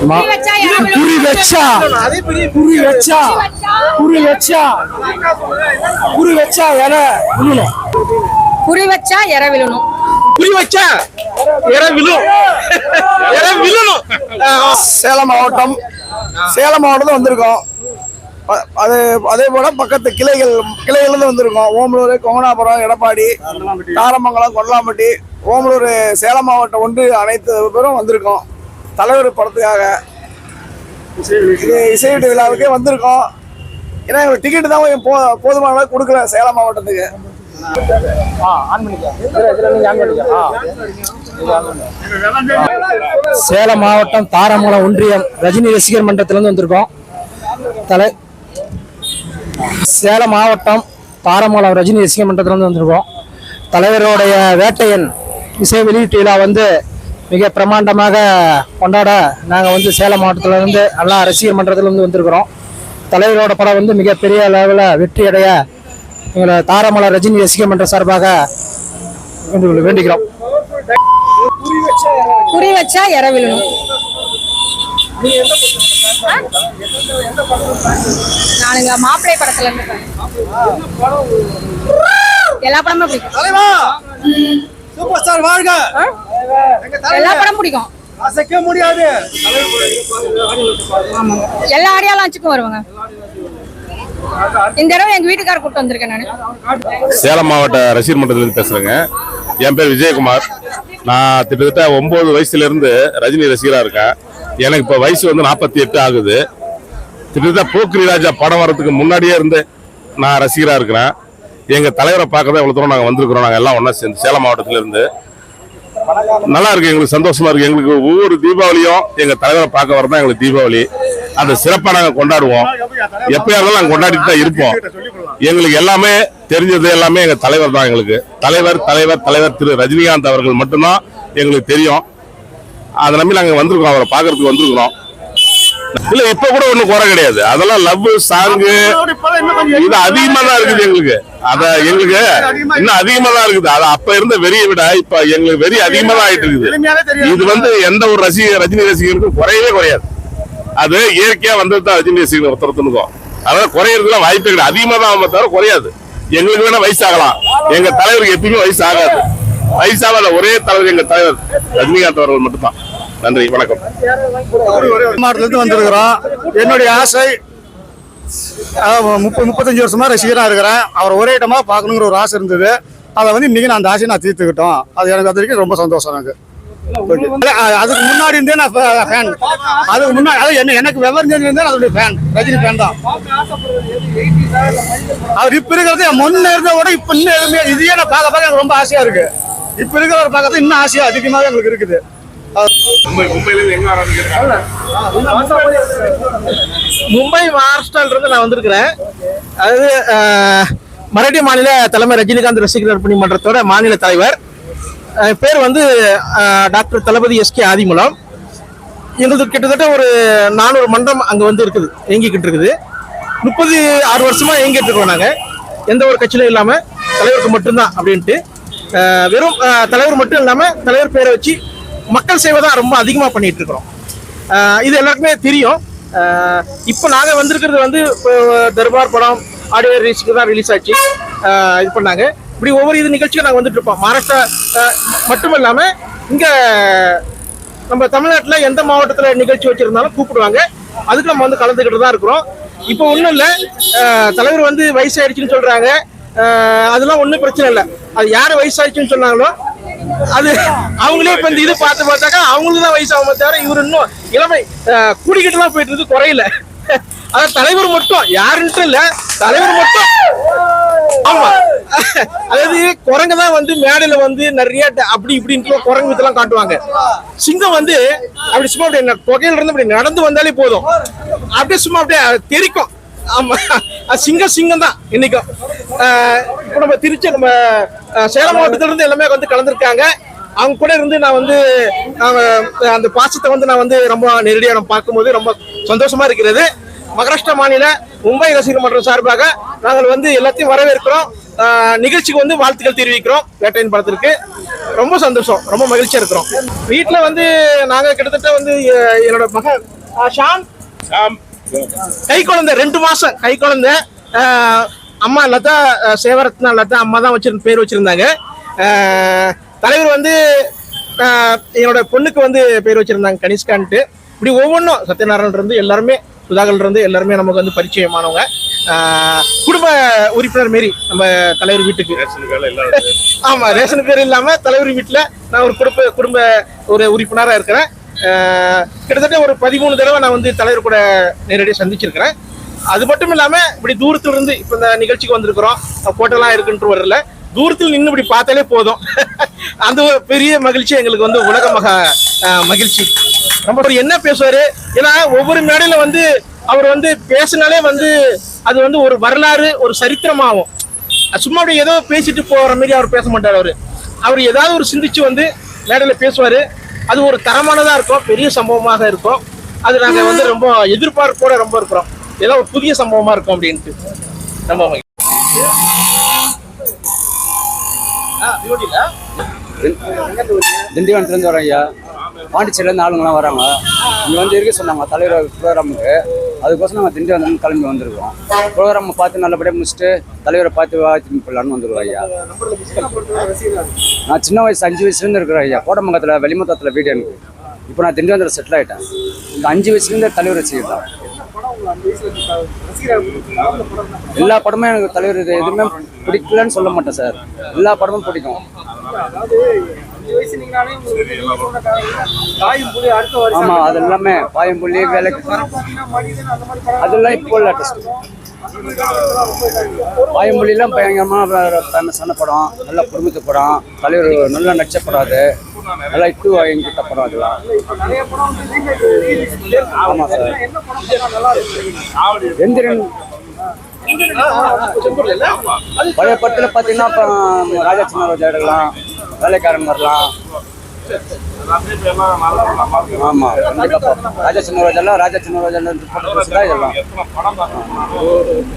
குறி வச்சா குறி வச்சா குறி வச்சா குறி வச்சா வேற விழுணும். குறி வச்சா இற விழணும். குறி வச்சா இற விழும். இற விழணும். சேலம் மாவட்டம் சேலம் மாவட்டத்தில் வந்திருக்கோம். அது அதே போல பக்கத்து கிளைகள் கிளைகள்ல இருந்து வந்திருக்கோம். ஓமலூர் கொங்கனாபுரம் எடப்பாடி தாரமங்கலம் கொல்லாம்பட்டி ஓமலூர் சேலம் மாவட்டம் ஒன்று அனைத்து பேரும் வந்திருக்கோம். தலைவர் படத்துக்காக இது இசையீட்டு விழாவுக்கே வந்திருக்கோம். ஏன்னா எங்களுக்கு டிக்கெட் தான் போ போதுமான அளவு கொடுக்கல சேலம் மாவட்டத்துக்கு. சேலம் மாவட்டம் தாராமங்கலம் ஒன்றியம் ரஜினி ரசிகர் மன்றத்திலிருந்து வந்திருக்கோம். தலை சேலம் மாவட்டம் தாராமங்கலம் ரஜினி ரசிகர் மன்றத்திலிருந்து வந்திருக்கோம். தலைவருடைய வேட்டையன் இசை வெளியீட்டு விழா வந்து மிக பிரமாண்டமாக கொண்டாட நாங்கள் வந்து சேலம் மாவட்டத்திலிருந்து எல்லா ரசிகர் மன்றத்திலிருந்து வந்திருக்கிறோம். தலைவரோட படம் வந்து மிகப்பெரிய அளவில் வெற்றி அடைய எங்களை தாராமலை ரஜினி ரசிகர் மன்ற சார்பாக வேண்டிக் வேண்டிக்கிறோம் குறி வச்சா இற விழணும். நானுங்க மாப்பிள்ளை படத்துல இருந்து. எல்லா படமும் சூப்பர் ஸ்டார் வாழ்க! எல்லா படமும் பிடிக்கும். அசைக்க முடியாது. எல்லா அடையாளம் வருவாங்க. இந்த தடவை எங்க வீட்டுக்கார கூட்டு வந்திருக்கேன் நானு. சேலம் மாவட்ட ரசிகர் மன்றத்திலிருந்து பேசுறேங்க. என் பேர் விஜயகுமார். நான் கிட்டத்தட்ட ஒன்பது வயசுல இருந்து ரஜினி ரசிகரா இருக்கேன். எனக்கு இப்போ வயசு வந்து நாற்பத்தி எட்டு ஆகுது. கிட்டத்தட்ட போக்கிரி ராஜா படம் வரதுக்கு முன்னாடியே இருந்து நான் ரசிகரா இருக்கிறேன். எங்க தலைவரை பார்க்க தான் இவ்வளவு தூரம் நாங்கள் வந்திருக்கிறோம். நாங்கள் எல்லாம் ஒன்றா சேர்ந்து சேலம் மாவட்டத்துல இருந்து நல்லா இருக்கு எங்களுக்கு சந்தோஷமா இருக்கு. எங்களுக்கு ஒவ்வொரு தீபாவளியும் எங்க தலைவரை பார்க்க வரதான் எங்களுக்கு தீபாவளி. அந்த சிறப்பா நாங்க கொண்டாடுவோம். எப்பயா இருந்தாலும் நாங்க கொண்டாடிட்டு தான் இருப்போம். எங்களுக்கு எல்லாமே தெரிஞ்சது எல்லாமே எங்க தலைவர் தான் எங்களுக்கு. தலைவர் தலைவர் தலைவர் திரு ரஜினிகாந்த் அவர்கள் மட்டும்தான் எங்களுக்கு தெரியும். அதை நம்பி நாங்க வந்திருக்கோம் அவரை பார்க்கறதுக்கு வந்திருக்கிறோம். இல்ல இப்ப கூட ஒண்ணும் குறை கிடையாது. அதெல்லாம் லவ் சாங்கு இது அதிகமா தான் இருக்குது எங்களுக்கு. அத எங்களுக்கு இன்னும் அதிகமா தான் இருக்குது. அது அப்ப இருந்த வெறியை விட இப்ப எங்களுக்கு வெறி அதிகமா தான் ஆயிட்டு இருக்குது. இது வந்து எந்த ஒரு ரசிகர் ரஜினி ரசிகருக்கும் குறையவே குறையாது. அது இயற்கையா வந்தது தான் ரஜினி ரசிகர் ஒருத்தருத்துனுக்கும். அதனால குறையறதுலாம் வாய்ப்பே கிடையாது. அதிகமா தான் தவிர குறையாது. எங்களுக்கு வேணா வயசாகலாம் எங்க தலைவருக்கு எப்பயுமே வயசு ஆகாது. வயசாகாத ஒரே தலைவர் எங்க தலைவர் ரஜினிகாந்த் அவர்கள் மட்டும்தான். நன்றி வணக்கம். மாவட்டத்திலிருந்து வந்திருக்கிறோம். என்னுடைய ஆசை முப்பது முப்பத்தஞ்சு வருஷமா ரசிகராக இருக்கிறேன். அவர் ஒரே இடமா பார்க்கணுங்கிற ஒரு ஆசை இருந்தது. அதை வந்து இன்றைக்கி நான் அந்த ஆசையை நான் தீர்த்துக்கிட்டோம். அது எனக்கு அது வரைக்கும் ரொம்ப சந்தோஷம் எனக்கு. அதுக்கு முன்னாடி இருந்தே நான் ஃபேன் அதுக்கு முன்னாடி அது என்ன எனக்கு விவரம் தெரிஞ்சிருந்தே நான் அதோடைய ஃபேன் ரஜினி ஃபேன் தான். அவர் இப்ப இருக்கிறது முன்ன இருந்த விட இப்ப இன்னும் எதுவுமே இதையே நான் பார்க்க பார்க்க எனக்கு ரொம்ப ஆசையா இருக்கு. இப்போ இருக்கிறவர் பார்க்கறது இன்னும் ஆசையாக அதிகமாக எங்களுக்கு இருக்குது. மும்பை மகாராஷ்டிரால இருந்து நான் வந்திருக்கிறேன். அதாவது மராட்டிய மாநில தலைமை ரஜினிகாந்த் ரசிகர் பணி மன்றத்தோட மாநில தலைவர். பேர் வந்து டாக்டர் தளபதி எஸ்கே ஆதிமூலம். எங்களுக்கு கிட்டத்தட்ட ஒரு நானூறு மன்றம் அங்க வந்து இருக்குது இயங்கிக்கிட்டு இருக்குது. முப்பது ஆறு வருஷமா இயங்கிட்டு இருக்கோம் நாங்க. எந்த ஒரு கட்சியிலும் இல்லாம தலைவருக்கு மட்டும்தான் அப்படின்ட்டு. வெறும் தலைவர் மட்டும் இல்லாம தலைவர் பேரை வச்சு மக்கள் சேவை தான் ரொம்ப அதிகமாக பண்ணிட்டு இருக்கிறோம். இது எல்லாருக்குமே தெரியும். இப்போ நாங்கள் வந்திருக்கிறது வந்து இப்போ தர்பார் படம் ஆடியோ ரீச்சுக்கு தான் ரிலீஸ் ஆச்சு. இது பண்ணாங்க. இப்படி ஒவ்வொரு இது நிகழ்ச்சிக்கும் நாங்கள் வந்துட்டு இருப்போம். மகாராஷ்டிரா மட்டும் இல்லாமல் இங்கே நம்ம தமிழ்நாட்டில் எந்த மாவட்டத்தில் நிகழ்ச்சி வச்சுருந்தாலும் கூப்பிடுவாங்க. அதுக்கு நம்ம வந்து கலந்துக்கிட்டு தான் இருக்கிறோம். இப்போ ஒன்றும் இல்லை. தலைவர் வந்து வயசாயிடுச்சுன்னு சொல்கிறாங்க அதெல்லாம் ஒன்றும் பிரச்சனை இல்லை. அது யார் வயசாயிடுச்சுன்னு சொன்னாங்களோ அது அவங்களே இப்ப இந்த இது பார்த்து பார்த்தாக்கா அவங்களுக்கு தான் வயசாகுமே தவிர இவர் இன்னும் இளமை அஹ், கூடிக்கிட்டு தான் போயிட்டு இருக்கு குறையில. அதான் தலைவர் மட்டும் யாருன்ட்டு இல்ல தலைவர் மட்டும். ஆமா. அதாவது குரங்கு தான் வந்து மேடையில வந்து நிறைய அப்படி இப்படின்ட்டு குரங்கு வித்தெல்லாம் காட்டுவாங்க. சிங்கம் வந்து அப்படி சும்மா அப்படியே ந- புகையில இருந்து அப்படி நடந்து வந்தாலே போதும். அப்படியே சும்மா அப்படியே தெரிக்கும். ஆமா. சிங்கம் சிங்கம் தான் இன்னைக்கும். இப்போ நம்ம திருச்சி நம்ம சேலம் மாவட்டத்திலிருந்து எல்லாமே வந்து கலந்துருக்காங்க. அவங்க கூட இருந்து நான் வந்து அந்த பாசத்தை வந்து நான் வந்து ரொம்ப நேரடியாக நம்ம பார்க்கும்போது ரொம்ப சந்தோஷமா இருக்கிறது. மகாராஷ்டிரா மாநில மும்பை ரசிகர் மன்றம் சார்பாக நாங்கள் வந்து எல்லாத்தையும் வரவேற்கிறோம். நிகழ்ச்சிக்கு வந்து வாழ்த்துக்கள் தெரிவிக்கிறோம். வேட்டையின் படத்திற்கு. ரொம்ப சந்தோஷம். ரொம்ப மகிழ்ச்சியாக இருக்கிறோம். வீட்டில் வந்து நாங்கள் கிட்டத்தட்ட வந்து என்னோட மகன் ஷான். கை குழந்தை ரெண்டு மாசம் கை குழந்தை அம்மா லதா சேவரத்னா லதா அம்மா தான் வச்சிருந்த பேர் வச்சிருந்தாங்க. தலைவர் வந்து என்னோட பொண்ணுக்கு வந்து பேர் வச்சிருந்தாங்க கனிஷ்கான்ட்டு. இப்படி ஒவ்வொன்றும் சத்யநாராயணன் இருந்து எல்லாருமே சுதாகர் இருந்து எல்லாருமே நமக்கு வந்து பரிச்சயமானவங்க. குடும்ப உறுப்பினர் மாரி நம்ம தலைவர் வீட்டுக்கு. ஆமா ரேஷன் பேர் இல்லாம தலைவர் வீட்டுல நான் ஒரு குடும்ப குடும்ப ஒரு உறுப்பினரா இருக்கிறேன். கிட்டத்தட்ட ஒரு பதிமூணு தடவை நான் வந்து தலைவர் கூட நேரடியாக சந்திச்சிருக்கிறேன். அது மட்டும் இல்லாமல் இப்படி தூரத்துலேருந்து இருந்து இந்த நிகழ்ச்சிக்கு வந்திருக்கிறோம். ஃபோட்டோலாம் இருக்குன்ட்டு வரல. தூரத்தில் நின்று இப்படி பார்த்தாலே போதும். அந்த ஒரு பெரிய மகிழ்ச்சி எங்களுக்கு வந்து உலக மகா மகிழ்ச்சி. நம்ம என்ன பேசுவார்? ஏன்னா ஒவ்வொரு மேடையில் வந்து அவர் வந்து பேசினாலே வந்து அது வந்து ஒரு வரலாறு ஒரு சரித்திரமாகும். சும்மா அப்படியே ஏதோ பேசிட்டு போகிற மாதிரி அவர் பேச மாட்டார் அவர். அவர் ஏதாவது ஒரு சிந்திச்சு வந்து மேடையில் பேசுவார். அது ஒரு தரமானதாக இருக்கும் பெரிய சம்பவமாக இருக்கும். அது நாங்கள் வந்து ரொம்ப எதிர்பார்ப்போட ரொம்ப இருக்கிறோம். ஏதோ ஒரு புதிய சம்பவமாக இருக்கும் அப்படின்ட்டு. ரொம்ப மகிழ்ச்சி. ஆ, திண்டிவனத்துலேருந்து வரோம் ஐயா. பாண்டிச்சேரியிலேருந்து ஆளுங்கலாம் வராங்க. இங்கே வந்து இருக்க சொன்னாங்க தலைவர் ப்ரோக்ராமுக்கு. அதுக்கோசம் நாங்கள் திண்டிவனத்துலேருந்து கிளம்பி வந்திருக்கோம். ப்ரோக்ராமை பார்த்து நல்லபடியாக முடிச்சுட்டு தலைவரை பார்த்து வாழ்த்து போடலான்னு வந்துருவோம் ஐயா. நான் சின்ன வயசு அஞ்சு வயசுலேருந்து இருக்கிறேன் ஐயா. கோடமங்கத்தில் வெளிமத்தத்தில் வீடு எனக்கு. இப்போ நான் திண்டிவனத்தில் செட்டில் ஆகிட்டேன் இந்த அஞ்சு வயசுலேருந்து தலைவர் ரசிகர் எல்லா படமும் எனக்கு தலைவர் இது எதுவுமே பிடிக்கலன்னு சொல்ல மாட்டேன் சார். எல்லா படமும் பிடிக்கும். ஆமா அது எல்லாமே பாயம்புள்ளி வேலைக்கு அதெல்லாம் இப்போ உள்ள டெஸ்ட் பாயம்புள்ளிலாம் பயங்கரமா ஃபேமஸான படம் நல்ல குடும்பத்து படம் தலைவர் நல்ல நடிச்ச படம் அது நல்லா இட்டு எங்கிட்ட படம் அதெல்லாம் ஆமா சார். எந்திரன். பழைய படத்துல பாத்தீங்கன்னா இப்போ ராஜா சின்ன ரோஜா எடுக்கலாம் வேலைக்காரன் வரலாம். ஆமா கண்டிப்பா. ராஜா சின்ன ரோஜாலாம் ராஜா சின்ன ராஜா இதெல்லாம்.